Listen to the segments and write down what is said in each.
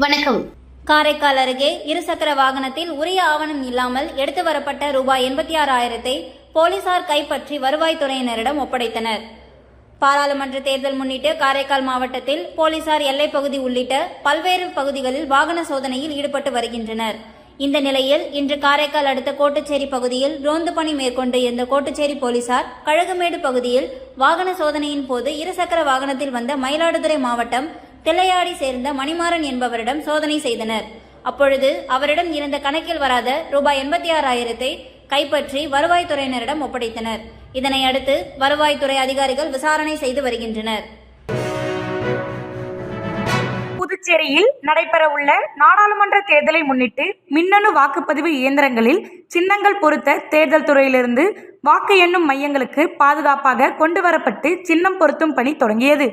வணக்கம். காரைக்கால் அருகே இருசக்கர வாகனத்தில் உரிய ஆவணம் இல்லாமல் எடுத்து வரப்பட்ட ரூபாய் எண்பத்தி ஆறாயிரத்தை போலீசார் கைப்பற்றி வருவாய்த்துறையினரிடம் ஒப்படைத்தனர். பாராளுமன்ற தேர்தல் முன்னிட்டு காரைக்கால் மாவட்டத்தில் போலீசார் எல்லைப் பகுதி உள்ளிட்ட பல்வேறு பகுதிகளில் வாகன சோதனையில் ஈடுபட்டு வருகின்றனர். இந்த நிலையில் இன்று காரைக்கால் அடுத்த கோட்டுச்சேரி பகுதியில் ரோந்து பணி மேற்கொண்டு இருந்த கோட்டுச்சேரி போலீசார் கழுகுமேடு பகுதியில் வாகன சோதனையின் போது இருசக்கர வாகனத்தில் வந்த மயிலாடுதுறை மாவட்டம் தில்லையாடி சேர்ந்த மணிமாறன் என்பவரிடம் சோதனை செய்தனர். அப்பொழுது அவரிடம் இருந்த கணக்கில் வராத ரூபாய் எண்பத்தி ஆறாயிரத்தை கைப்பற்றி வருவாய்த்துறையினரிடம் ஒப்படைத்தனர். இதனை அடுத்து வருவாய்த்துறை அதிகாரிகள் விசாரணை செய்து வருகின்றனர். புதுச்சேரியில் நடைபெறவுள்ள நாடாளுமன்ற தேர்தலை முன்னிட்டு மின்னணு வாக்குப்பதிவு இயந்திரங்களில் சின்னங்கள் பொருத்த தேர்தல் துறையிலிருந்து வாக்கு எண்ணும் மையங்களுக்கு பாதுகாப்பாக கொண்டு வரப்பட்டு சின்னம் பொருத்தும் பணி தொடங்கியது.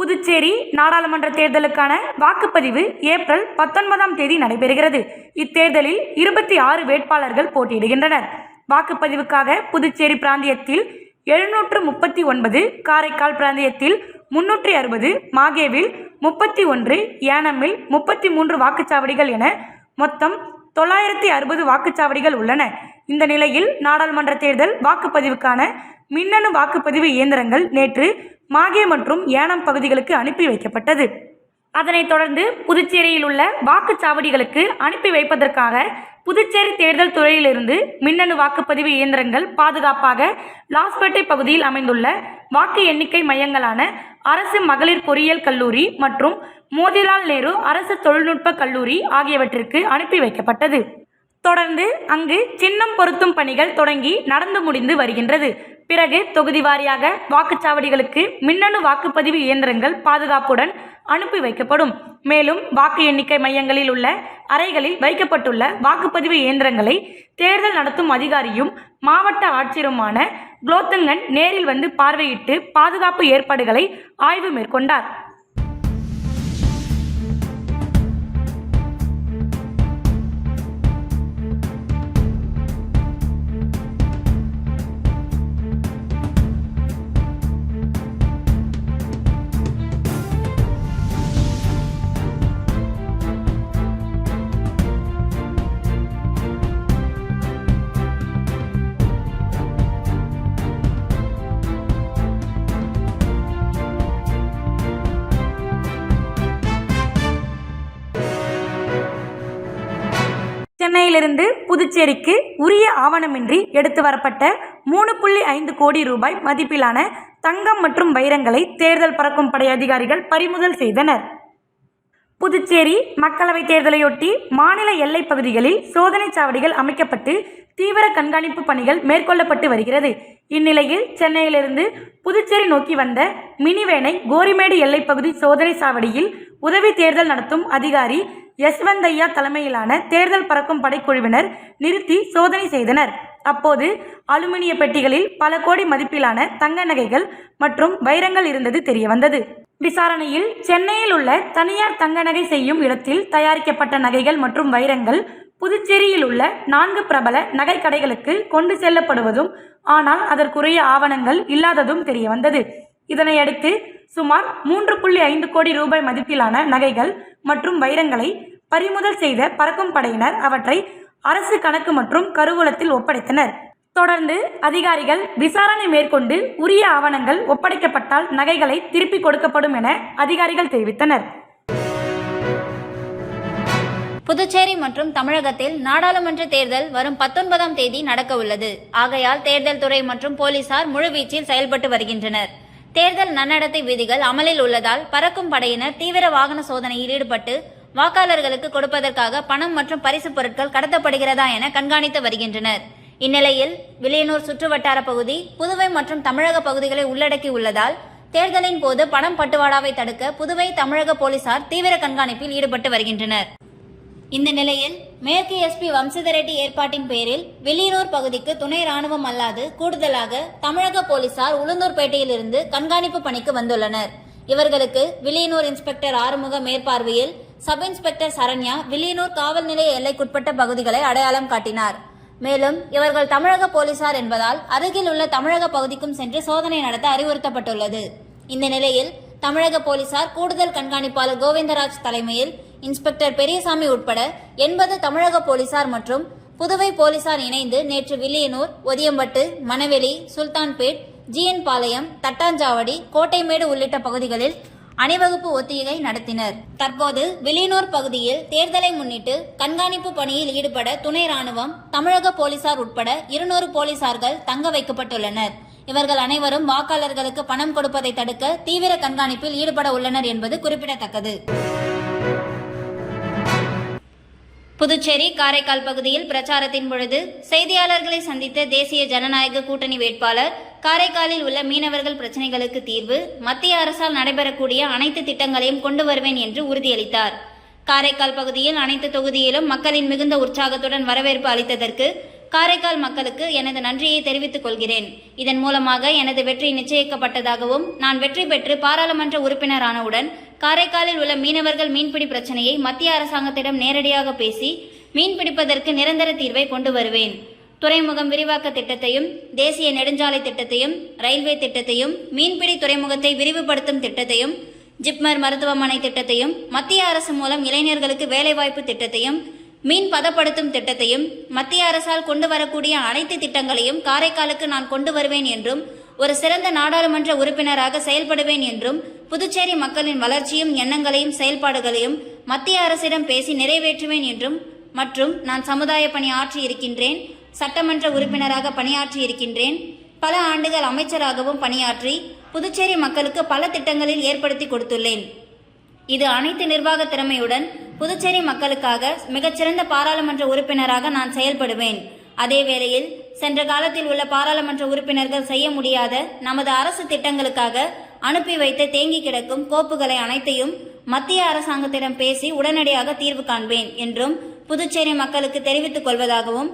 புதுச்சேரி நாடாளுமன்ற தேர்தலுக்கான வாக்குப்பதிவு ஏப்ரல் பத்தொன்பதாம் தேதி நடைபெறுகிறது. இத்தேர்தலில் இருபத்தி ஆறு வேட்பாளர்கள் போட்டியிடுகின்றனர். வாக்குப்பதிவுக்காக புதுச்சேரி பிராந்தியத்தில் எழுநூற்று முப்பத்தி ஒன்பது காரைக்கால் பிராந்தியத்தில் முன்னூற்றி அறுபது மாகேவில் முப்பத்தி ஒன்று ஏனமில் முப்பத்தி மூன்று வாக்குச்சாவடிகள் என மொத்தம் தொள்ளாயிரத்தி அறுபது வாக்குச்சாவடிகள் உள்ளன. இந்த நிலையில் நாடாளுமன்ற தேர்தல் வாக்குப்பதிவுக்கான மின்னணு வாக்குப்பதிவு இயந்திரங்கள் நேற்று மாகே மற்றும் ஏனாம் பகுதிகளுக்கு அனுப்பி வைக்கப்பட்டது. அதனைத் தொடர்ந்து புதுச்சேரியில் உள்ள வாக்குச்சாவடிகளுக்கு அனுப்பி வைப்பதற்காக புதுச்சேரி தேர்தல் துறையிலிருந்து மின்னணு வாக்குப்பதிவு இயந்திரங்கள் பாதுகாப்பாக லாஸ்பேட்டை பகுதியில் அமைந்துள்ள வாக்கு எண்ணிக்கை மையங்களான அரசு மகளிர் பொறியியல் கல்லூரி மற்றும் மோதிலால் நேரு அரசு தொழில்நுட்ப கல்லூரி ஆகியவற்றிற்கு அனுப்பி வைக்கப்பட்டது. தொடர்ந்து அங்கு சின்னம் பொருத்தும் பணிகள் தொடங்கி நடந்து முடிந்து வருகின்றது. பிறகு தொகுதி வாரியாக வாக்குச்சாவடிகளுக்கு மின்னணு வாக்குப்பதிவு இயந்திரங்கள் பாதுகாப்புடன் அனுப்பி வைக்கப்படும். மேலும் வாக்கு எண்ணிக்கை மையங்களில் உள்ள அறைகளில் வைக்கப்பட்டுள்ள வாக்குப்பதிவு இயந்திரங்களை தேர்தல் நடத்தும் அதிகாரியும் மாவட்ட ஆட்சியருமான குலோத்துங்கன் நேரில் வந்து பார்வையிட்டு பாதுகாப்பு ஏற்பாடுகளை ஆய்வு மேற்கொண்டார். சென்னையிலிருந்து புதுச்சேரிக்கு உரிய ஆவணமின்றி எடுத்து வரப்பட்ட மூணு புள்ளி ஐந்து கோடி ரூபாய் மதிப்பிலான தங்கம் மற்றும் வைரங்களை தேர்தல் பறக்கும் படை அதிகாரிகள் பறிமுதல் செய்தனர். புதுச்சேரி மக்களவைத் தேர்தலையொட்டி மாநில எல்லைப் பகுதிகளில் சோதனைச் சாவடிகள் அமைக்கப்பட்டு தீவிர கண்காணிப்பு பணிகள் மேற்கொள்ளப்பட்டு வருகிறது. இந்நிலையில் சென்னையிலிருந்து புதுச்சேரி நோக்கி வந்த மினிவேனை கோரிமேடு எல்லைப்பகுதி சோதனை சாவடியில் உதவி தேர்தல் நடத்தும் அதிகாரி யஸ்வந்தையா தலைமையிலான தேர்தல் பறக்கும் படைக்குழுவினர் நிறுத்தி சோதனை செய்தனர். அப்போது அலுமினிய பெட்டிகளில் பல கோடி மதிப்பிலான தங்க நகைகள் மற்றும் வைரங்கள் இருந்தது தெரியவந்தது. விசாரணையில் சென்னையில் உள்ள தனியார் தங்க நகை செய்யும் இடத்தில் தயாரிக்கப்பட்ட நகைகள் மற்றும் வைரங்கள் புதுச்சேரியில் உள்ள நான்கு பிரபல நகைக்கடைகளுக்கு கொண்டு செல்லப்படுவதும் ஆனால் அதற்குரிய ஆவணங்கள் இல்லாததும் தெரியவந்தது. இதனையடுத்து சுமார் மூன்று புள்ளி ஐந்து கோடி ரூபாய் மதிப்பிலான நகைகள் மற்றும் வைரங்களை பறிமுதல் செய்த பறக்கும் படையினர் அவற்றை அரசு கணக்கு மற்றும் கருவூலத்தில் ஒப்படைத்தனர். தொடர்ந்து அதிகாரிகள் விசாரணை மேற்கொண்டு உரிய ஆவணங்கள் ஒப்படைக்கப்பட்டால் நகைகளை திருப்பிக் கொடுக்கப்படும் என அதிகாரிகள் தெரிவித்தனர். புதுச்சேரி மற்றும் தமிழகத்தில் நாடாளுமன்ற தேர்தல் வரும் பத்தொன்பதாம் தேதி நடக்க உள்ளது. ஆகையால் தேர்தல் துறை மற்றும் போலீசார் முழுவீச்சில் செயல்பட்டு வருகின்றனர். தேர்தல் நன்னடத்தை விதிகள் அமலில் உள்ளதால் பறக்கும் படையினர் தீவிர வாகன சோதனையில் ஈடுபட்டு வாக்காளர்களுக்கு கொடுப்பதற்காக பணம் மற்றும் பரிசுப் பொருட்கள் கடத்தப்படுகிறதா என கண்காணித்து வருகின்றனர். இந்நிலையில் வில்லியனூர் சுற்றுவட்டார பகுதி புதுவை மற்றும் தமிழக பகுதிகளை உள்ளடக்கி உள்ளதால் தேர்தலின் போது பணம் பட்டுவாடாவை தடுக்க புதுவை தமிழக போலீசார் தீவிர கண்காணிப்பில் ஈடுபட்டு வருகின்றனர். இந்த நிலையில் மேற்கு எஸ்பி வம்சதரெட்டி ஏற்பாட்டின் பேரில் வெளியூர் பகுதிக்கு துணை ராணுவம் அல்லாது கூடுதலாக தமிழக போலீசார் உளுந்தூர்பேட்டையிலிருந்து கண்காணிப்பு பணிக்கு வந்துள்ளனர். இவர்களுக்கு வில்லியனூர் இன்ஸ்பெக்டர் ஆறுமுக மேற்பார்வையில் சப் இன்ஸ்பெக்டர் சரண்யா வில்லியனூர் காவல் நிலைய எல்லைக்குட்பட்ட பகுதிகளை அடையாளம் காட்டினார். மேலும் இவர்கள் தமிழக போலீசார் என்பதால் அருகில் உள்ள தமிழக பகுதிக்கும் சென்று சோதனை நடத்த அறிவுறுத்தப்பட்டுள்ளது. இந்த நிலையில் தமிழக போலீசார் கூடுதல் கண்காணிப்பாளர் கோவிந்தராஜ் தலைமையில் இன்ஸ்பெக்டர் பெரியசாமி உட்பட எண்பது தமிழக போலீசார் மற்றும் புதுவை போலீசார் இணைந்து நேற்று வில்லியனூர் ஒதியம்பட்டு மணவெளி சுல்தான்பேட் ஜிஎன் பாளையம் தட்டாஞ்சாவடி கோட்டைமேடு உள்ளிட்ட பகுதிகளில் அணிவகுப்பு ஒத்திகை நடத்தினர். தற்போது வில்லியனூர் பகுதியில் தேர்தலை முன்னிட்டு கண்காணிப்பு பணியில் ஈடுபட துணை ராணுவம் தமிழக போலீசார் உட்பட இருநூறு போலீசார்கள் தங்க வைக்கப்பட்டுள்ளனர். இவர்கள் அனைவரும் வாக்காளர்களுக்கு பணம் கொடுப்பதை தடுக்க தீவிர கண்காணிப்பில் ஈடுபட உள்ளனர் என்பது குறிப்பிடத்தக்கது. புதுச்சேரி காரைக்கால் பகுதியில் பிரச்சாரத்தின் பொழுது செய்தியாளர்களை சந்தித்த தேசிய ஜனநாயக கூட்டணி வேட்பாளர் காரைக்காலில் உள்ள மீனவர்கள் பிரச்சினைகளுக்கு தீர்வு மத்திய அரசால் நடைபெறக்கூடிய அனைத்து திட்டங்களையும் கொண்டு வருவேன் என்று உறுதியளித்தார். காரைக்கால் பகுதியில் அனைத்து தொகுதியிலும் மக்களின் மிகுந்த உற்சாகத்துடன் வரவேற்பு அளித்ததற்கு காரைக்கால் மக்களுக்கு எனது நன்றியை தெரிவித்துக் கொள்கிறேன். இதன் மூலமாக எனது வெற்றி நிச்சயிக்கப்பட்டதாகவும் நான் வெற்றி பெற்று பாராளுமன்ற உறுப்பினரானவுடன் காரைக்காலில் உள்ள மீனவர்கள் மீன்பிடி பிரச்சனையை மத்திய அரசாங்கத்திடம் நேரடியாக பேசி மீன் பிடிப்பதற்கு நிரந்தர தீர்வை கொண்டு வருவேன். துறைமுகம் விரிவாக்க திட்டத்தையும் தேசிய நெடுஞ்சாலை திட்டத்தையும் ரயில்வே திட்டத்தையும் மீன்பிடி துறைமுகத்தை விரிவுபடுத்தும் திட்டத்தையும் ஜிப்மர் மருத்துவமனை திட்டத்தையும் மத்திய அரசு மூலம் இளைஞர்களுக்கு வேலைவாய்ப்பு திட்டத்தையும் மீன் பதப்படுத்தும் திட்டத்தையும் மத்திய அரசால் கொண்டு வரக்கூடிய அனைத்து திட்டங்களையும் காரைக்காலுக்கு நான் கொண்டு வருவேன் என்றும் ஒரு சிறந்த நாடாளுமன்ற உறுப்பினராக செயல்படுவேன் என்றும் புதுச்சேரி மக்களின் வளர்ச்சியும் எண்ணங்களையும் செயல்பாடுகளையும் மத்திய அரசிடம் பேசி நிறைவேற்றுவேன் என்றும் மற்றும் நான் சமுதாய பணி ஆற்றி இருக்கின்றேன் சட்டமன்ற உறுப்பினராக பணியாற்றி இருக்கின்றேன் பல ஆண்டுகள் அமைச்சராகவும் பணியாற்றி புதுச்சேரி மக்களுக்கு பல திட்டங்களில் ஏற்படுத்தி கொடுத்துள்ளேன். இது அனைத்து நிர்வாக திறமையுடன் புதுச்சேரி மக்களுக்காக மிகச்சிறந்த பாராளுமன்ற உறுப்பினராக நான் செயல்படுவேன். அதே வேளையில் சென்ற காலத்தில் உள்ள பாராளுமன்ற உறுப்பினர்கள் செய்ய முடியாத நமது அரசு திட்டங்களுக்காக அனுப்பி வைத்த தேங்கி கிடக்கும் கோப்புகளை அனைத்தையும் மத்திய அரசாங்கத்திடம் பேசி உடனடியாக தீர்வு காண்பேன் என்றும் புதுச்சேரி மக்களுக்கு தெரிவித்துக் கொள்வதாகவும்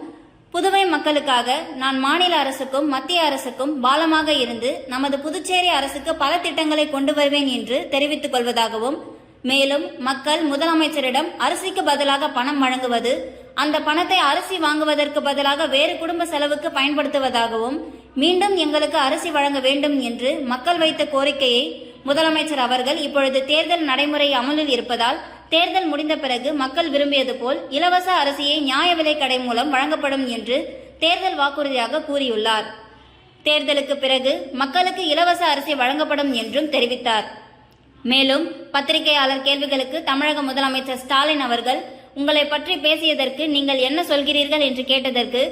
புதுவை மக்களுக்காக நான் மாநில அரசுக்கும் மத்திய அரசுக்கும் பாலமாக இருந்து நமது புதுச்சேரி அரசுக்கு பல திட்டங்களை கொண்டு வருவேன் என்று தெரிவித்துக் கொள்வதாகவும் மேலும் மக்கள் முதலமைச்சரிடம் அரிசிக்கு பதிலாக பணம் வழங்குவது அந்த பணத்தை அரிசி வாங்குவதற்கு பதிலாக வேறு குடும்ப செலவுக்கு பயன்படுத்துவதாகவும் மீண்டும் எங்களுக்கு அரிசி வழங்க வேண்டும் என்று மக்கள் வைத்த கோரிக்கையை முதலமைச்சர் அவர்கள் இப்பொழுது தேர்தல் நடைமுறை அமலில் இருப்பதால் தேர்தல் முடிந்த பிறகு மக்கள் விரும்பியது போல் இலவச அரிசியை நியாய விலை கடை மூலம் வழங்கப்படும் என்று தேர்தல் வாக்குறுதியாக கூறியுள்ளார். தேர்தலுக்கு பிறகு மக்களுக்கு இலவச அரிசி வழங்கப்படும் என்றும் தெரிவித்தார். மேலும் பத்திரிகையாளர் கேள்விகளுக்கு தமிழக முதலமைச்சர் ஸ்டாலின் அவர்கள் உங்களை பற்றி பேசியதற்கு நீங்கள் என்ன சொல்கிறீர்கள்? என்று கேட்டதற்கு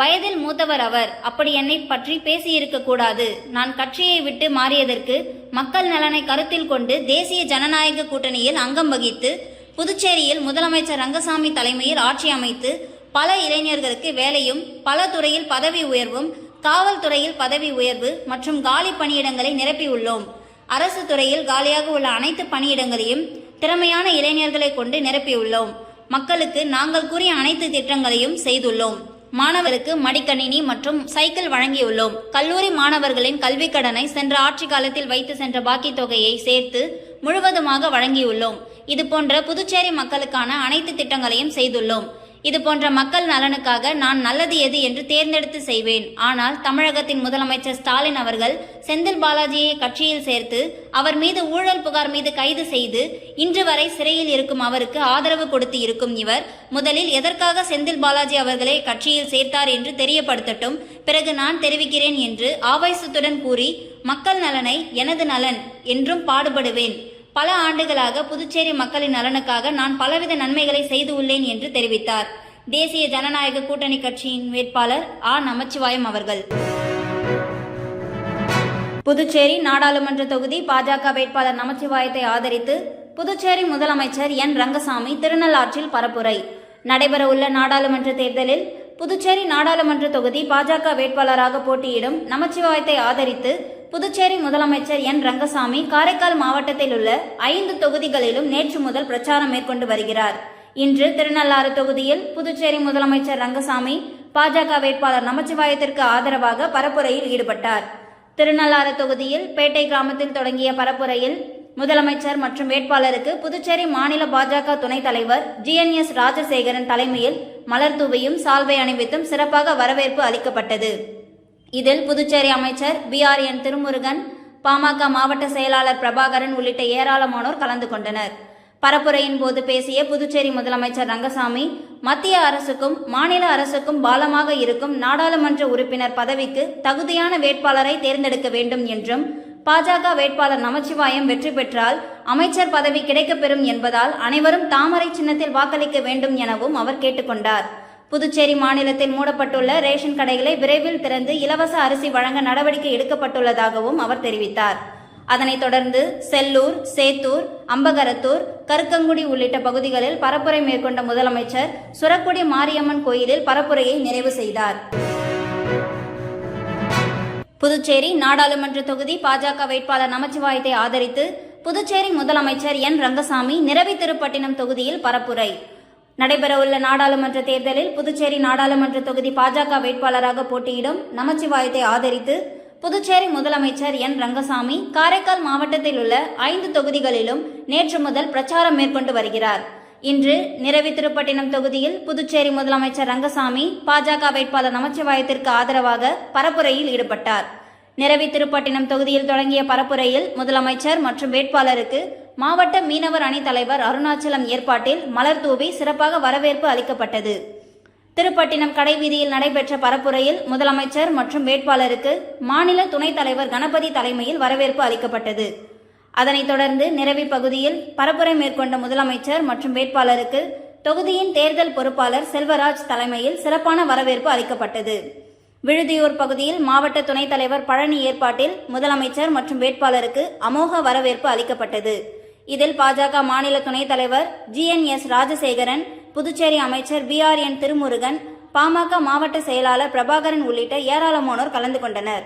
வயதில் மூத்தவர் அவர். அப்படி என்னை பற்றி பேசியிருக்க கூடாது. நான் கட்சியை விட்டு மாறியதற்கு மக்கள் நலனை கருத்தில் கொண்டு தேசிய ஜனநாயக கூட்டணியில் அங்கம் வகித்து புதுச்சேரியில் முதலமைச்சர் ரங்கசாமி தலைமையில் ஆட்சி அமைத்து பல இளைஞர்களுக்கு வேலையும் பல துறையில் பதவி உயர்வும் காவல்துறையில் பதவி உயர்வு மற்றும் காலி பணியிடங்களை நிரப்பியுள்ளோம். அரசு துறையில் காலியாக உள்ள அனைத்து பணியிடங்களையும் திறமையான இளைஞர்களை கொண்டு நிரப்பியுள்ளோம். மக்களுக்கு நாங்கள் கூறிய அனைத்து திட்டங்களையும் செய்துள்ளோம். மாணவருக்கு மடிக்கணினி மற்றும் சைக்கிள் வழங்கியுள்ளோம். கல்லூரி மாணவர்களின் கல்விக் கடனை சென்ற ஆட்சி காலத்தில் வைத்து சென்ற பாக்கி தொகையை சேர்த்து முழுவதுமாக வழங்கியுள்ளோம். இது போன்ற புதுச்சேரி மக்களுக்கான அனைத்து திட்டங்களையும் செய்துள்ளோம். இது போன்ற மக்கள் நலனுக்காக நான் நல்லது எது என்று தேர்ந்தெடுத்து செய்வேன். ஆனால் தமிழகத்தின் முதலமைச்சர் ஸ்டாலின் அவர்கள் செந்தில் பாலாஜியை கட்சியில் சேர்த்து அவர் மீது ஊழல் புகார் மீது கைது செய்து இன்று வரை சிறையில் இருக்கும் அவருக்கு ஆதரவு கொடுத்து இருக்கும் இவர் முதலில் எதற்காக செந்தில் பாலாஜி அவர்களை கட்சியில் சேர்த்தார் என்று தெரியப்படுத்தட்டும். பிறகு நான் தெரிவிக்கிறேன் என்று ஆவேசத்துடன் கூறி மக்கள் நலனை எனது நலன் என்றும் பாடுபடுவேன். பல ஆண்டுகளாக புதுச்சேரி மக்களின் நலனுக்காக நான் பலவித நன்மைகளை செய்து உள்ளேன் என்று தெரிவித்தார். தேசிய ஜனநாயக கூட்டணி கட்சியின் வேட்பாளர் ஆ. நமச்சிவாயம் அவர்கள். புதுச்சேரி நாடாளுமன்ற தொகுதி பாஜக வேட்பாளர் நமச்சிவாயத்தை ஆதரித்து புதுச்சேரி முதலமைச்சர் என். ரங்கசாமி திருநள்ளாற்றில் பரப்புரை. நடைபெறவுள்ள நாடாளுமன்ற தேர்தலில் புதுச்சேரி நாடாளுமன்ற தொகுதி பாஜக வேட்பாளராக போட்டியிடும் நமச்சிவாயத்தை ஆதரித்து புதுச்சேரி முதலமைச்சர் என். ரங்கசாமி காரைக்கால் மாவட்டத்தில் உள்ள ஐந்து தொகுதிகளிலும் நேற்று முதல் பிரச்சாரம் மேற்கொண்டு வருகிறார். இன்று திருநள்ளாறு தொகுதியில் புதுச்சேரி முதலமைச்சர் ரங்கசாமி பாஜக வேட்பாளர் நமச்சிவாயத்திற்கு ஆதரவாக பரப்புரையில் ஈடுபட்டார். திருநள்ளாறு தொகுதியில் பேட்டை கிராமத்தில் தொடங்கிய பரப்புரையில் முதலமைச்சர் மற்றும் வேட்பாளருக்கு புதுச்சேரி மாநில பாஜக துணைத் தலைவர் ஜிஎன்எஸ் ராஜசேகரன் தலைமையில் மலர் தூவியும் சால்வை அணிவித்தும் சிறப்பாக வரவேற்பு அளிக்கப்பட்டது. இதில் புதுச்சேரி அமைச்சர் B R N Thirumurugan PMK மாவட்ட செயலாளர் பிரபாகரன் உள்ளிட்ட ஏராளமானோர் கலந்து கொண்டனர். பரப்புரையின் போது பேசிய புதுச்சேரி முதலமைச்சர் ரங்கசாமி மத்திய அரசுக்கும் மாநில அரசுக்கும் பாலமாக இருக்கும் நாடாளுமன்ற உறுப்பினர் பதவிக்கு தகுதியான வேட்பாளரை தேர்ந்தெடுக்க வேண்டும் என்றும் பாஜக வேட்பாளர் நமச்சிவாயம் வெற்றி பெற்றால் அமைச்சர் பதவி கிடைக்கப்பெறும் என்பதால் அனைவரும் தாமரை சின்னத்தில் வாக்களிக்க வேண்டும் எனவும் அவர் கேட்டுக்கொண்டார். புதுச்சேரி மாநிலத்தில் மூடப்பட்டுள்ள ரேஷன் கடைகளை விரைவில் திறந்து இலவச அரிசி வழங்க நடவடிக்கை எடுக்கப்பட்டுள்ளதாகவும் அவர் தெரிவித்தார். அதனைத் தொடர்ந்து செல்லூர் சேத்தூர் அம்பகரத்தூர் கருக்கங்குடி உள்ளிட்ட பகுதிகளில் பரப்புரை மேற்கொண்ட முதலமைச்சர் சுரக்குடி மாரியம்மன் கோயிலில் பரப்புரையை நிறைவு செய்தார். புதுச்சேரி நாடாளுமன்ற தொகுதி பாஜக வேட்பாளர் நமச்சிவாயத்தை ஆதரித்து புதுச்சேரி முதலமைச்சர் என் ரங்கசாமி நிரவி திருப்பட்டினம் தொகுதியில் பரப்புரை. நடைபெறவுள்ள நாடாளுமன்ற தேர்தலில் புதுச்சேரி நாடாளுமன்ற தொகுதி பாஜக வேட்பாளராக போட்டியிடும் நமச்சிவாயத்தை ஆதரித்து புதுச்சேரி முதலமைச்சர் என் ரங்கசாமி காரைக்கால் மாவட்டத்தில் உள்ள ஐந்து தொகுதிகளிலும் நேற்று முதல் பிரச்சாரம் மேற்கொண்டு வருகிறார். இன்று நிரவி திருப்பட்டினம் தொகுதியில் புதுச்சேரி முதலமைச்சர் ரங்கசாமி பாஜக வேட்பாளர் நமச்சிவாயத்திற்கு ஆதரவாக பரப்புரையில் ஈடுபட்டார். நிரவி திருப்பட்டினம் தொகுதியில் தொடங்கிய பரப்புரையில் முதலமைச்சர் மற்றும் வேட்பாளருக்கு மாவட்ட மீனவர் அணி தலைவர் அருணாச்சலம் ஏற்பாட்டில் மலர் தூவி சிறப்பாக வரவேற்பு அளிக்கப்பட்டது. திருப்பட்டினம் கடைவீதியில் நடைபெற்ற பரப்புரையில் முதலமைச்சர் மற்றும் வேட்பாளருக்கு மாநில துணைத் தலைவர் கணபதி தலைமையில் வரவேற்பு அளிக்கப்பட்டது. அதனைத் தொடர்ந்து நிரவி பகுதியில் பரப்புரை மேற்கொண்ட முதலமைச்சர் மற்றும் வேட்பாளருக்கு தொகுதியின் தேர்தல் பொறுப்பாளர் செல்வராஜ் தலைமையில் சிறப்பான வரவேற்பு அளிக்கப்பட்டது. விழுதியூர் பகுதியில் மாவட்ட துணைத் தலைவர் பழனி ஏற்பாட்டில் முதலமைச்சர் மற்றும் வேட்பாளருக்கு அமோக வரவேற்பு அளிக்கப்பட்டது. இதில் பாஜக மாநில துணைத் தலைவர் G N S Rajasekaran Puducherry அமைச்சர் P R N Thirumurugan PMK மாவட்ட செயலாளர் பிரபாகரன் உள்ளிட்ட ஏராளமானோர் கலந்து கொண்டனர்.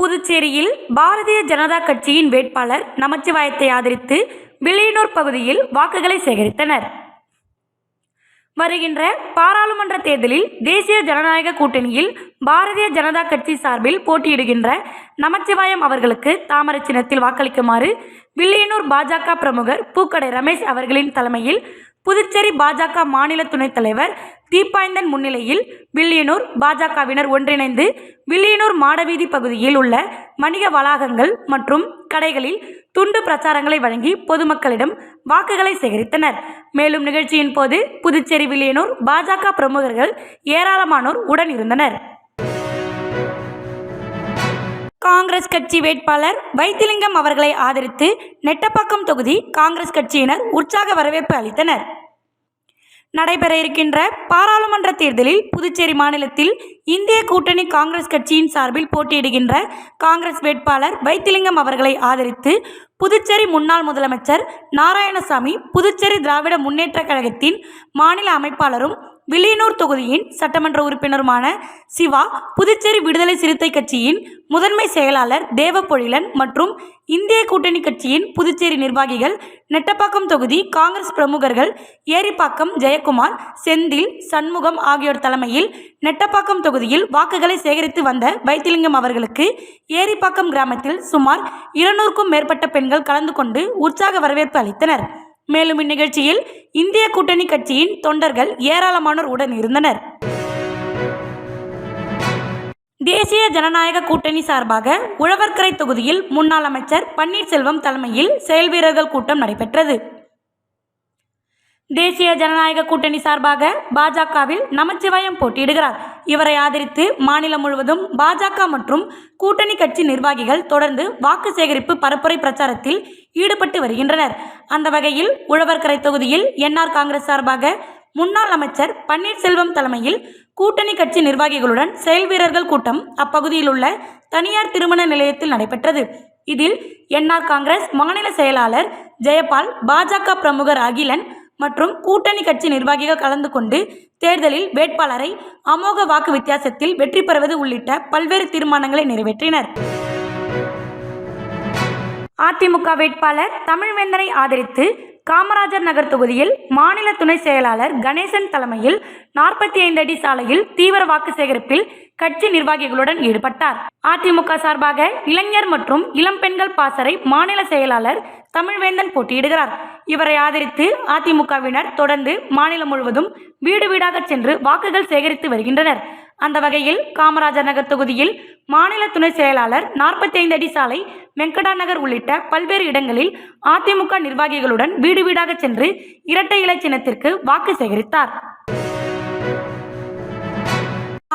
புதுச்சேரியில் பாரதிய ஜனதா கட்சியின் வேட்பாளர் நமச்சிவாயத்தை ஆதரித்து வில்லியனூர் பகுதியில் வாக்குகளை சேகரித்தனர். வருகின்ற பாராளுமன்ற தேர்தலில் தேசிய ஜனநாயக கூட்டணியில் பாரதிய ஜனதா கட்சி சார்பில் போட்டியிடுகின்ற நமச்சிவாயம் அவர்களுக்கு தாமரை சின்னத்தில் வாக்களிக்குமாறு வில்லியனூர் பாஜக பிரமுகர் பூக்கடை ரமேஷ் அவர்களின் தலைமையில் புதுச்சேரி பாஜக மாநில துணைத் தலைவர் தீப்பாய்ந்தன் முன்னிலையில் வில்லியனூர் பாஜகவினர் ஒன்றிணைந்து வில்லியனூர் மாடவீதி பகுதியில் உள்ள வணிக வளாகங்கள் மற்றும் கடைகளில் துண்டு பிரச்சாரங்களை வழங்கி பொதுமக்களிடம் வாக்குகளை சேகரித்தனர். மேலும் நிகழ்ச்சியின் போது புதுச்சேரி வில்லியனூர் பாஜக பிரமுகர்கள் ஏராளமானோர் உடன் இருந்தனர். காங்கிரஸ் கட்சி வேட்பாளர் வைத்திலிங்கம் அவர்களை ஆதரித்து நெட்டப்பாக்கம் தொகுதி காங்கிரஸ் கட்சியினர் உற்சாக வரவேற்பு அளித்தனர். நடைபெற இருக்கின்ற பாராளுமன்ற தேர்தலில் புதுச்சேரி மாநிலத்தில் இந்திய கூட்டணி காங்கிரஸ் கட்சியின் சார்பில் போட்டியிடுகின்ற காங்கிரஸ் வேட்பாளர் வைத்திலிங்கம் அவர்களை ஆதரித்து புதுச்சேரி முன்னாள் முதலமைச்சர் நாராயணசாமி புதுச்சேரி திராவிட முன்னேற்றக் கழகத்தின் மாநில அமைப்பாளரும் வில்லியனூர் தொகுதியின் சட்டமன்ற உறுப்பினருமான சிவா புதுச்சேரி விடுதலை சிறுத்தை கட்சியின் முதன்மை செயலாளர் தேவப்பொழிலன் மற்றும் இந்திய கூட்டணி கட்சியின் புதுச்சேரி நிர்வாகிகள் நெட்டப்பாக்கம் தொகுதி காங்கிரஸ் பிரமுகர்கள் ஏரிப்பாக்கம் ஜெயக்குமார் செந்தில் சண்முகம் ஆகியோர் தலைமையில் நெட்டப்பாக்கம் தொகுதியில் வாக்குகளை சேகரித்து வந்த வைத்திலிங்கம் அவர்களுக்கு ஏரிப்பாக்கம் கிராமத்தில் சுமார் இருநூறுக்கும் மேற்பட்ட பெண்கள் கலந்து கொண்டு உற்சாக வரவேற்பு அளித்தனர். மேலும் இந்நிகழ்ச்சியில் இந்திய கூட்டணி கட்சியின் தொண்டர்கள் ஏராளமானோர் உடன் இருந்தனர். தேசிய ஜனநாயக கூட்டணி சார்பாக உழவர்கரை தொகுதியில் முன்னாள் அமைச்சர் பன்னீர்செல்வம் தலைமையில் செயல்வீரர்கள் கூட்டம் நடைபெற்றது. தேசிய ஜனநாயக கூட்டணி சார்பாக பாஜகவில் நமச்சிவாயம் போட்டியிடுகிறார். இவரை ஆதரித்து மாநிலம் முழுவதும் பாஜக மற்றும் கூட்டணி கட்சி நிர்வாகிகள் தொடர்ந்து வாக்கு சேகரிப்பு பரப்புரை பிரச்சாரத்தில் ஈடுபட்டு வருகின்றனர். அந்த வகையில் உழவர்கரை தொகுதியில் என்ஆர் காங்கிரஸ் சார்பாக முன்னாள் அமைச்சர் பன்னீர்செல்வம் தலைமையில் கூட்டணி கட்சி நிர்வாகிகளுடன் செயல்வீரர்கள் கூட்டம் அப்பகுதியில் உள்ள தனியார் திருமண நிலையத்தில் நடைபெற்றது. இதில் என்ஆர் காங்கிரஸ் மாநில செயலாளர் ஜெயபால் பாஜக பிரமுகர் அகிலன் மற்றும் கூட்டணி கட்சி நிர்வாகிகள் கலந்து கொண்டு தேர்தலில் வேட்பாளரை அமோக வாக்கு வித்தியாசத்தில் வெற்றி பெறுவது உள்ளிட்ட பல்வேறு தீர்மானங்களை நிறைவேற்றினர். அதிமுக வேட்பாளர் தமிழ்வேந்தனை ஆதரித்து காமராஜர் நகர் தொகுதியில் மாநில துணை செயலாளர் கணேசன் தலைமையில் நாற்பத்தி ஐந்து அடி சாலையில் தீவிர வாக்கு சேகரிப்பில் கட்சி நிர்வாகிகளுடன் ஈடுபட்டார். அதிமுக சார்பாக இளைஞர் மற்றும் இளம்பெண்கள் பாசறை மாநில செயலாளர் தமிழ்வேந்தன் போட்டியிடுகிறார். இவரை ஆதரித்து அதிமுகவினர் தொடர்ந்து மாநிலம் முழுவதும் வீடு வீடாக சென்று வாக்குகள் சேகரித்து வருகின்றனர். அந்த வகையில் காமராஜர் நகர் தொகுதியில் மாநில துணை செயலாளர் 45 அடி சாலை வெங்கடா நகர் உள்ளிட்ட பல்வேறு இடங்களில் அதிமுக நிர்வாகிகளுடன் வீடு வீடாக சென்று இரட்டை இலை சின்னத்திற்கு வாக்கு சேகரித்தார்.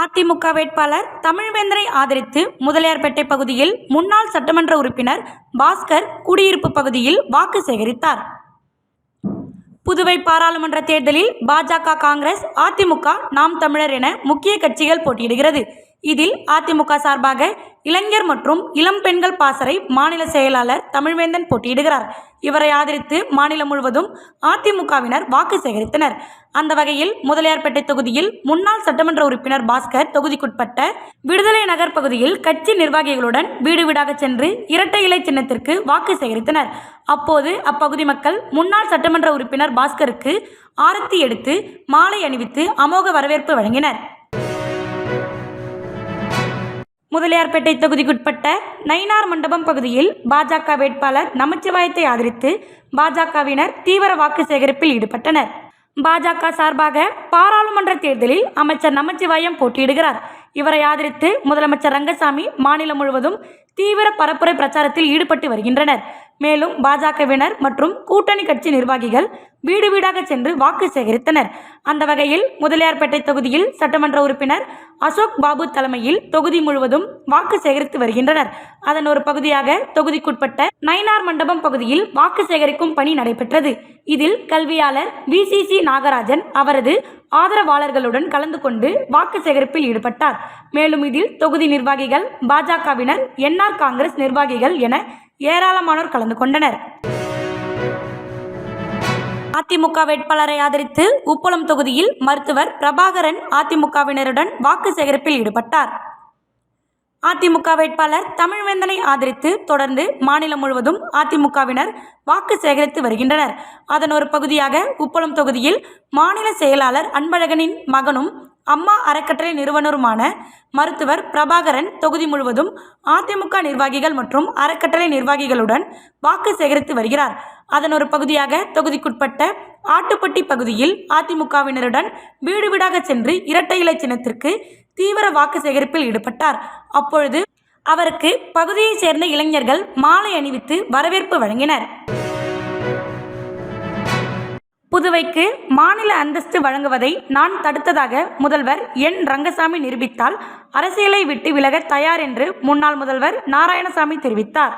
அதிமுக வேட்பாளர் தமிழ்வேந்தரை ஆதரித்து முதலியார்பேட்டை பகுதியில் முன்னாள் சட்டமன்ற உறுப்பினர் பாஸ்கர் குடியிருப்பு பகுதியில் வாக்கு சேகரித்தார். புதுவை பாராளுமன்ற தேர்தலில் பாஜக காங்கிரஸ் அதிமுக நாம் தமிழர் என முக்கிய கட்சிகள் போட்டியிடுகிறது. இதில் அதிமுக சார்பாக இளைஞர் மற்றும் இளம் பெண்கள் பாசறை மாநில செயலாளர் தமிழ்வேந்தன் போட்டியிடுகிறார். இவரை ஆதரித்து மாநிலம் முழுவதும் அதிமுகவினர் வாக்கு சேகரித்தனர். அந்த வகையில் முதலியார்பேட்டை தொகுதியில் முன்னாள் சட்டமன்ற உறுப்பினர் பாஸ்கர் தொகுதிக்குட்பட்ட விடுதலை நகர் பகுதியில் கட்சி நிர்வாகிகளுடன் வீடு வீடாக சென்று இரட்டை இலை சின்னத்திற்கு வாக்கு சேகரித்தனர். அப்போது அப்பகுதி மக்கள் முன்னாள் சட்டமன்ற உறுப்பினர் பாஸ்கருக்கு ஆரத்தி எடுத்து மாலை அணிவித்து அமோக வரவேற்பு வழங்கினர். முதலியார்பேட்டை தொகுதிக்குட்பட்ட நயினார் மண்டபம் பகுதியில் பாஜக வேட்பாளர் நமச்சிவாயத்தை ஆதரித்து பாஜகவினர் தீவிர வாக்கு சேகரிப்பில் ஈடுபட்டனர். பாஜக சார்பாக பாராளுமன்ற தேர்தலில் அமைச்சர் நமச்சிவாயம் போட்டியிடுகிறார். இவரை ஆதரித்து முதலமைச்சர் ரங்கசாமி மாநிலம் முழுவதும் தீவிர பரப்புரை பிரச்சாரத்தில் ஈடுபட்டு வருகின்றனர். மேலும் பாஜகவினர் மற்றும் கூட்டணி கட்சி நிர்வாகிகள் வீடு வீடாக சென்று வாக்கு சேகரித்தனர். அந்த வகையில் முதலியார்பேட்டை தொகுதியில் சட்டமன்ற உறுப்பினர் அசோக் பாபு தலைமையில் தொகுதி முழுவதும் வாக்கு சேகரித்து வருகின்றனர். அதன் ஒரு பகுதியாக தொகுதிக்குட்பட்ட நயினார் மண்டபம் பகுதியில் வாக்கு சேகரிக்கும் பணி நடைபெற்றது. இதில் கல்வியாளர் விசிசி நாகராஜன் அவரது ஆதரவாளர்களுடன் கலந்து கொண்டு வாக்கு சேகரிப்பில் ஈடுபட்டார். மேலும் இதில் தொகுதி நிர்வாகிகள் பாஜகவினர் என்ஆர் காங்கிரஸ் நிர்வாகிகள் என ஏராளமானோர் கலந்து கொண்டனர். அதிமுக வேட்பாளரை ஆதரித்து உப்பளம் தொகுதியில் மருத்துவர் பிரபாகரன் அதிமுகவினருடன் வாக்கு சேகரிப்பில் ஈடுபட்டார். அதிமுக வேட்பாளர் தமிழ்வேந்தனை ஆதரித்து தொடர்ந்து மாநிலம் முழுவதும் அதிமுகவினர் வாக்கு சேகரித்து வருகின்றனர். அதன் ஒரு பகுதியாக உப்பளம் தொகுதியில் மாநில செயலாளர் அன்பழகனின் மகனும் அம்மா அறக்கட்டளை நிறுவனருமான மருத்துவர் பிரபாகரன் தொகுதி முழுவதும் அதிமுக நிர்வாகிகள் மற்றும் அறக்கட்டளை நிர்வாகிகளுடன் வாக்கு சேகரித்து வருகிறார். அதன் ஒரு பகுதியாக தொகுதிக்குட்பட்ட ஆட்டுப்பட்டி பகுதியில் அதிமுகவினருடன் வீடு வீடாக சென்று இரட்டை இலை சின்னத்திற்கு தீவிர வாக்கு சேகரிப்பில் ஈடுபட்டார். அப்பொழுது அவருக்கு பகுதியைச் சேர்ந்த இளைஞர்கள் மாலை அணிவித்து வரவேற்பு வழங்கினர். புதுவைக்கு மாநில அந்தஸ்து வழங்குவதை நான் தடுத்ததாக முதல்வர் என். ரங்கசாமி நிரூபித்தால் அரசியலை விட்டு விலக தயார் என்று முன்னாள் முதல்வர் நாராயணசாமி தெரிவித்தார்.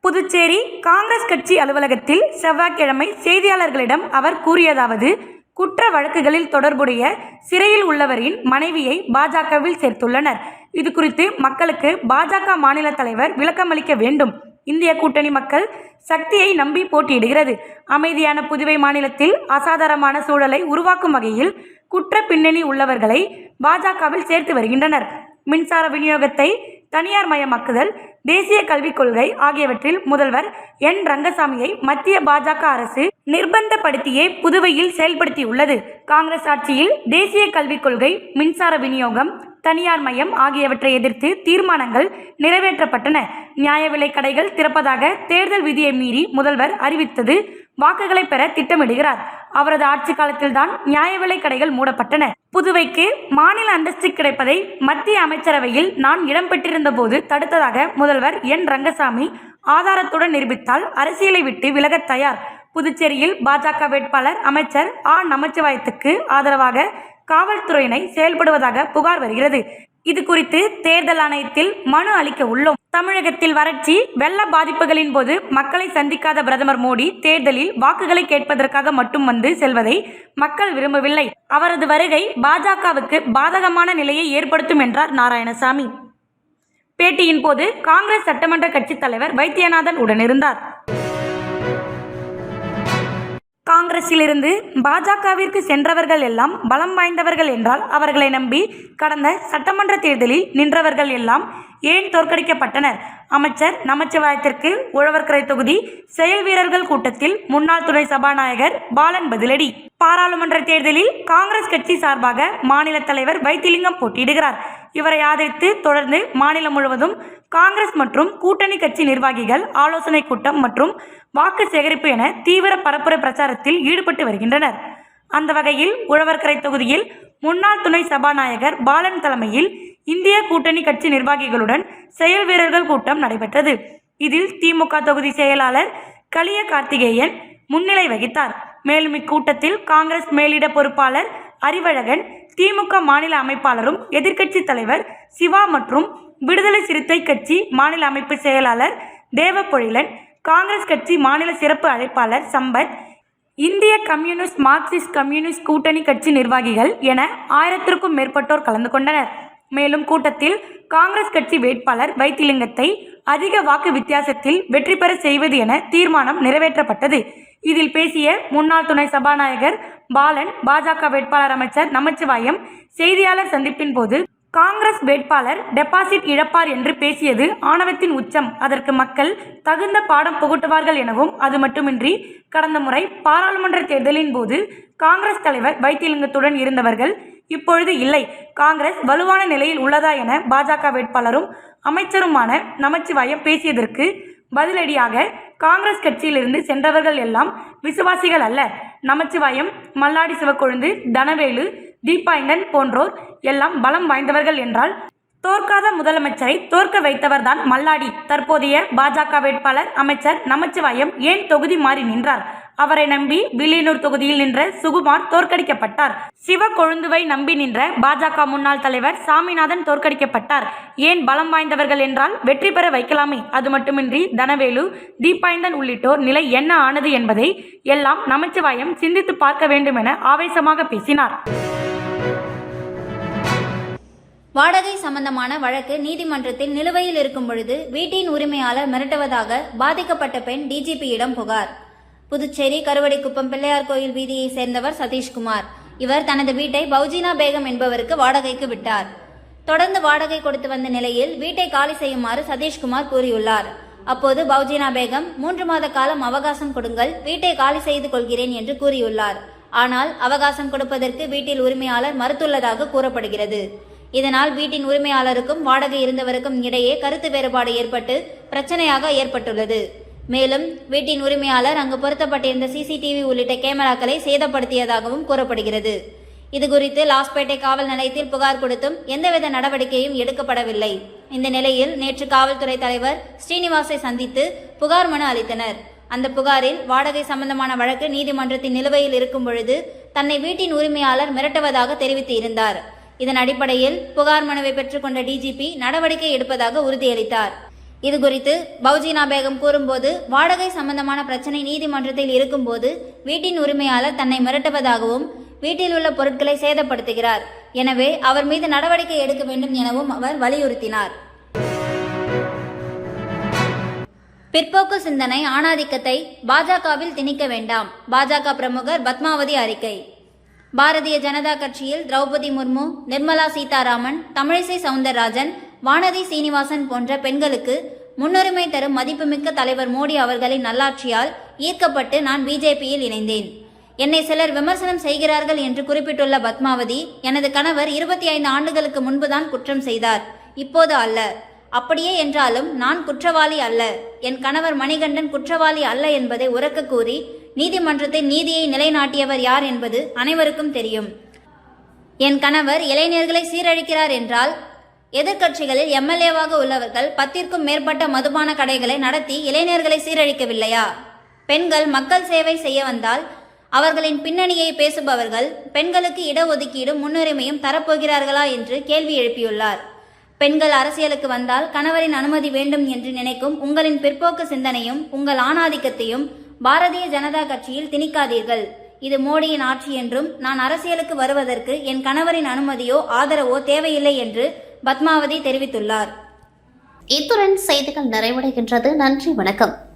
புதுச்சேரி காங்கிரஸ் கட்சி அலுவலகத்தில் செவ்வாய்க்கிழமை செய்தியாளர்களிடம் அவர் கூறியதாவது குற்ற வழக்குகளில் தொடர்புடைய சிறையில் உள்ளவரின் மனைவியை பாஜகவில் சேர்த்துள்ளனர். இது குறித்து மக்களுக்கு பாஜக மாநில தலைவர் விளக்கமளிக்க வேண்டும். இந்திய கூட்டணி மக்கள் சக்தியை நம்பி போட்டியிடுகிறது. அமைதியான புதுவை மாநிலத்தில் அசாதாரணமான சூழலை உருவாக்கும் வகையில் குற்ற பின்னணி உள்ளவர்களை பாஜகவில் சேர்த்து வருகின்றனர். மின்சார விநியோகத்தை தனியார் மயமாக்குதல் தேசிய கல்விக் கொள்கை ஆகியவற்றில் முதல்வர் என். ரங்கசாமியை மத்திய பாஜக அரசு நிர்பந்தப்படுத்தியே புதுவையில் செயல்படுத்தியுள்ளது. காங்கிரஸ் ஆட்சியில் தேசிய கல்விக் கொள்கை மின்சார விநியோகம் தனியார் மயம் ஆகியவற்றை எதிர்த்து தீர்மானங்கள் நிறைவேற்றப்பட்டன. நியாய விலை கடைகள் திறப்பதாக தேர்தல் விதியை மீறி முதல்வர் அறிவித்தது வாக்குகளை பெற திட்டமிடுகிறார். அவரது ஆட்சி காலத்தில்தான் நியாய விலை கடைகள் மூடப்பட்டன. புதுவைக்கு மாநில அந்தஸ்து கிடைப்பதை மத்திய அமைச்சரவையில் நான் இடம்பெற்றிருந்த போது தடுத்ததாக முதல்வர் என். ரங்கசாமி ஆதாரத்துடன் நிரூபித்தால் அரசியலை விட்டு விலகத் தயார். புதுச்சேரியில் பாஜக வேட்பாளர் அமைச்சர் ஆ. நமச்சிவாயத்துக்கு ஆதரவாக காவல்துறையினை செயல்படுவதாக புகார் வருகிறது. இது குறித்து தேர்தல் ஆணையத்தில் மனு அளிக்க உள்ளோம். தமிழகத்தில் வறட்சி வெள்ள பாதிப்புகளின் போது மக்களை சந்திக்காத பிரதமர் மோடி தேர்தலில் வாக்குகளை கேட்பதற்காக மட்டும் வந்து செல்வதை மக்கள் விரும்பவில்லை. அவரது வருகை பாஜகவுக்கு பாதகமான நிலையை ஏற்படுத்தும் என்றார் நாராயணசாமி. பேட்டியின் போது காங்கிரஸ் சட்டமன்ற கட்சித் தலைவர் வைத்தியநாதன் உடனிருந்தார். காங்கிரஸிலிருந்து பாஜகவிற்கு சென்றவர்கள் எல்லாம் பலம் வாய்ந்தவர்கள் என்றால் அவர்களை நம்பி கடந்த சட்டமன்ற தேர்தலில் நின்றவர்கள் எல்லாம் ஏன் தோற்கடிக்கப்பட்டனர்? அமைச்சர் நமச்சிவாயத்திற்கு உழவர்கரை தொகுதி செயல் வீரர்கள் கூட்டத்தில் முன்னாள் துணை சபாநாயகர் பாலன் பதிலடி. பாராளுமன்ற தேர்தலில் காங்கிரஸ் கட்சி சார்பாக மாநில தலைவர் வைத்திலிங்கம் போட்டியிடுகிறார். இவரை ஆதரித்து தொடர்ந்து மாநிலம் முழுவதும் காங்கிரஸ் மற்றும் கூட்டணி கட்சி நிர்வாகிகள் ஆலோசனை கூட்டம் மற்றும் வாக்கு சேகரிப்பு என தீவிர பரப்புரை பிரச்சாரத்தில் ஈடுபட்டு வருகின்றனர். அந்த வகையில் உழவர்கரை தொகுதியில் முன்னாள் துணை சபாநாயகர் பாலன் தலைமையில் இந்திய கூட்டணி கட்சி நிர்வாகிகளுடன் செயல் வீரர்கள் கூட்டம் நடைபெற்றது. இதில் திமுக தொகுதி செயலாளர் கலிய கார்த்திகேயன் முன்னிலை வகித்தார். மேலும் இக்கூட்டத்தில் காங்கிரஸ் மேலிட பொறுப்பாளர் அறிவழகன் திமுக மாநில அமைப்பாளரும் எதிர்க்கட்சி தலைவர் சிவா மற்றும் விடுதலை சிறுத்தை கட்சி மாநில அமைப்பு செயலாளர் தேவப்பொழிலன் காங்கிரஸ் கட்சி மாநில சிறப்பு அழைப்பாளர் சம்பத் இந்திய கம்யூனிஸ்ட் மார்க்சிஸ்ட் கம்யூனிஸ்ட் கூட்டணி கட்சி நிர்வாகிகள் என ஆயிரத்திற்கும் மேற்பட்டோர் கலந்து கொண்டனர். மேலும் கூட்டத்தில் காங்கிரஸ் கட்சி வேட்பாளர் வைத்திலிங்கத்தை அதிக வாக்கு வித்தியாசத்தில் வெற்றி பெற செய்வது என தீர்மானம் நிறைவேற்றப்பட்டது. இதில் பேசிய முன்னாள் துணை சபாநாயகர் பாலன் பாஜக வேட்பாளர் அமைச்சர் நமச்சிவாயம் செய்தியாளர் சந்திப்பின் போது காங்கிரஸ் வேட்பாளர் டெபாசிட் இழப்பார் என்று பேசியது ஆணவத்தின் உச்சம். அதற்கு மக்கள் தகுந்த பாடம் புகட்டுவார்கள் எனவும் அது மட்டுமின்றி கடந்த முறை பாராளுமன்ற தேர்தலின் போது காங்கிரஸ் தலைவர் வைத்தியலிங்கத்துடன் இருந்தவர்கள் இப்பொழுது இல்லை. காங்கிரஸ் வலுவான நிலையில் உள்ளதா என பாஜக வேட்பாளரும் அமைச்சருமான நமச்சிவாயம் பேசியதற்கு பதிலடியாக காங்கிரஸ் கட்சியிலிருந்து சென்றவர்கள் எல்லாம் விசுவாசிகள் அல்ல. நமச்சிவாயம் மல்லாடி சிவக்கொழுந்து தனவேலு தீபாயங்கன் போன்றோர் எல்லாம் பலம் வாய்ந்தவர்கள் என்றால் தோற்காத முதலமைச்சரை தோற்க வைத்தவர்தான் மல்லாடி. தற்போதைய பாஜக வேட்பாளர் அமைச்சர் நமச்சிவாயம் ஏன் தொகுதி மாறி நின்றார்? அவரை நம்பி வில்லியனூர் தொகுதியில் நின்ற சுகுமார் தோற்கடிக்கப்பட்டார். சிவக்கொழுந்துவை நம்பி நின்ற பாஜக முன்னாள் தலைவர் சாமிநாதன் தோற்கடிக்கப்பட்டார். ஏன் பலம் வாய்ந்தவர்கள் என்றால் வெற்றி பெற வைக்கலாமே. அது மட்டுமின்றி தனவேலு தீபாயந்தன் உள்ளிட்டோர் நிலை என்ன ஆனது என்பதை எல்லாம் நமச்சிவாயம் சிந்தித்து பார்க்க வேண்டும் என ஆவேசமாக பேசினார். வாடகை சம்பந்தமான வழக்கு நீதிமன்றத்தில் நிலுவையில் இருக்கும் பொழுது வீட்டின் உரிமையாளர் மிரட்டுவதாக பாதிக்கப்பட்ட பெண் டிஜிபியிடம் புகார். புதுச்சேரி கருவடிக்குப்பம் பிள்ளையார் கோயில் வீதியை சேர்ந்தவர் சதீஷ்குமார். இவர் தனது வீட்டை பௌஜினா பேகம் என்பவருக்கு வாடகைக்கு விட்டார். தொடர்ந்து வாடகை கொடுத்து வந்த நிலையில் வீட்டை காலி செய்யுமாறு சதீஷ்குமார் கூறியுள்ளார். அப்போது பௌஜினா பேகம் மூன்று மாத காலம் அவகாசம் கொடுங்கள் வீட்டை காலி செய்து கொள்கிறேன் என்று கூறியுள்ளார். ஆனால் அவகாசம் கொடுப்பதற்கு வீட்டில் உரிமையாளர் மறுத்துள்ளதாக கூறப்படுகிறது. இதனால் வீட்டின் உரிமையாளருக்கும் வாடகை இருந்தவருக்கும் இடையே கருத்து வேறுபாடு ஏற்பட்டு பிரச்சனையாக ஏற்பட்டுள்ளது. மேலும் வீட்டின் உரிமையாளர் அங்கு பொருத்தப்பட்டிருந்த சிசிடிவி உள்ளிட்ட கேமராக்களை சேதப்படுத்தியதாகவும் கூறப்படுகிறது. இதுகுறித்து லாஸ்பேட்டை காவல் நிலையத்தில் புகார் கொடுத்தும் எந்தவித நடவடிக்கையும் எடுக்கப்படவில்லை. இந்த நிலையில் நேற்று காவல்துறை தலைவர் ஸ்ரீனிவாசை சந்தித்து புகார் மனு அளித்தனர். அந்த புகாரில் வாடகை சம்பந்தமான வழக்கு நீதிமன்றத்தின் நிலுவையில் இருக்கும் பொழுது தன்னை வீட்டின் உரிமையாளர் மிரட்டுவதாக தெரிவித்து இருந்தார் இதன் அடிப்படையில் புகார் மனுவை பெற்றுக்கொண்ட டிஜிபி நடவடிக்கை எடுப்பதாக உறுதியளித்தார். இதுகுறித்து பௌஜினா பேகம் கூறும்போது வாடகை சம்பந்தமான பிரச்சனை நீதிமன்றத்தில் இருக்கும்போது வீட்டின் உரிமையாளர் தன்னை மிரட்டுவதாகவும் வீட்டில் உள்ள பொருட்களை சேதப்படுத்துகிறார். எனவே அவர் மீது நடவடிக்கை எடுக்க வேண்டும் எனவும் அவர் வலியுறுத்தினார். பிற்போக்கு சிந்தனை ஆணாதிக்கத்தை பாஜகவில் திணிக்க வேண்டாம். பாஜக பிரமுகர் பத்மாவதி அறிக்கை. பாரதிய ஜனதா கட்சியில் திரௌபதி முர்மு நிர்மலா சீதாராமன் தமிழிசை சவுந்தரராஜன் வானதி சீனிவாசன் போன்ற பெண்களுக்கு முன்னுரிமை தரும் மதிப்புமிக்க தலைவர் மோடி அவர்களின் நல்லாட்சியால் ஈர்க்கப்பட்டு நான் பிஜேபியில் இணைந்தேன். என்னை சிலர் விமர்சனம் செய்கிறார்கள் என்று குறிப்பிட்டுள்ள பத்மாவதி எனது கணவர் இருபத்தி ஐந்து ஆண்டுகளுக்கு முன்புதான் குற்றம் செய்தார். இப்போது அல்ல. அப்படியே என்றாலும் நான் குற்றவாளி அல்ல. என் கணவர் மணிகண்டன் குற்றவாளி அல்ல என்பதை உறக்க கூறி நீதிமன்றத்தில் நீதியை நிலைநாட்டியவர் யார் என்பது அனைவருக்கும் தெரியும். என் கணவர் இளைஞர்களை சீரழிக்கிறார் என்றால் எதிர்க்கட்சிகளில் எம்எல்ஏவாக உள்ளவர்கள் பத்திற்கும் மேற்பட்ட மதுபான கடைகளை நடத்தி இளைஞர்களை சீரழிக்கவில்லையா? பெண்கள் மக்கள் சேவை செய்ய வந்தால் அவர்களின் பின்னணியை பேசுபவர்கள் பெண்களுக்கு இடஒதுக்கீடும் முன்னுரிமையும் தரப்போகிறார்களா என்று கேள்வி எழுப்பியுள்ளார். பெண்கள் அரசியலுக்கு வந்தால் கணவரின் அனுமதி வேண்டும் என்று நினைக்கும் உங்களின் பிற்போக்கு சிந்தனையும் உங்கள் ஆணாதிக்கத்தையும் பாரதிய ஜனதா கட்சியில் திணிக்காதீர்கள். இது மோடியின் ஆட்சி என்றும் நான் அரசியலுக்கு வருவதற்கு என் கணவரின் அனுமதியோ ஆதரவோ தேவையில்லை என்று பத்மாவதி தெரிவித்துள்ளார். இத்துடன் செய்திகள் நிறைவடைகின்றது. நன்றி வணக்கம்.